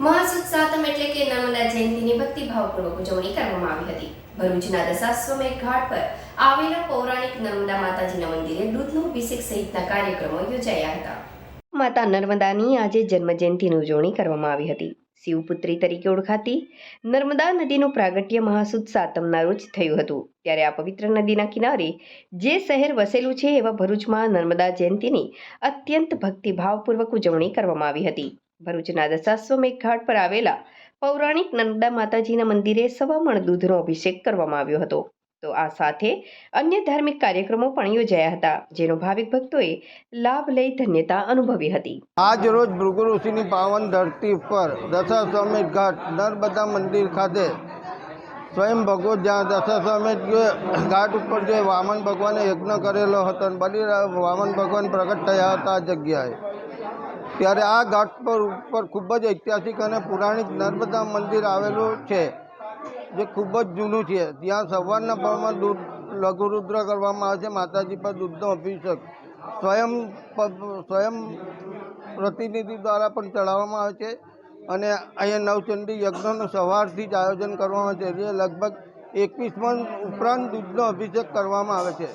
મહાસુદ સાતમ એટલે કે નર્મદા જયંતિની ભક્તિભાવપૂર્વક ઉજવણી કરવામાં આવી હતી. ભરૂચના દશાશ્વમેઘ ઘાટ પર આવેલા પૌરાણિક નર્મદા માતાજીના મંદિરે દૂધનો અભિષેક સહિતના કાર્યક્રમો યોજાયા હતા. માતા નર્મદાની આજે જન્મજયંતિની ઉજવણી કરવામાં આવી હતી. શિવપુત્રી તરીકે ઓળખાતી નર્મદા નદીનું પ્રાગટ્ય મહાસુદ સાતમના રોજ થયું હતું. ત્યારે આ પવિત્ર નદીના કિનારે જે શહેર વસેલું છે એવા ભરૂચમાં નર્મદા જયંતિની અત્યંત ભક્તિભાવપૂર્વક ઉજવણી કરવામાં આવી હતી. ભરૂચના દશાશ્વમેઘ ઘાટ પર આવેલા પૌરાણિક નંદા માતાજીના મંદિરે સવામણ દૂધનો અભિષેક કરવામાં આવ્યો હતો. તો આ સાથે અન્ય ધાર્મિક કાર્યક્રમો પણ યોજાયા હતા, જેનો ભાવિક ભક્તોએ લાભ લઈ ધન્યતા અનુભવી હતી. આજ રોજ ભૃગુ ઋષિની પાવન ધરતી પર દશાશ્વમેધ ઘાટ નર્મદા મંદિર ખાતે સ્વયં ભગવત જ્યાં દશાશ્વમેધ જે ઘાટ ઉપર જે વામન ભગવાને યજ્ઞ કરેલો હતો અને બલિ, વામન ભગવાન પ્રગટ થયા હતા આ જગ્યાએ. ત્યારે આ ઘાટ પર ઉપર ખૂબ જ ઐતિહાસિક અને પૌરાણિક નર્મદા મંદિર આવેલું છે, જે ખૂબ જ જૂનું છે. ત્યાં સવારના પરમાં દૂધ લઘુરુદ્ર કરવામાં આવે છે. માતાજી પર દૂધનો અભિષેક સ્વયં સ્વયં પ્રતિનિધિ દ્વારા પણ ચડાવવામાં આવે છે અને અહીંયા નવચંડી યજ્ઞનું સવારથી જ આયોજન કરવામાં આવે છે, જે લગભગ એકવીસ મન ઉપરાંત દૂધનો અભિષેક કરવામાં આવે છે.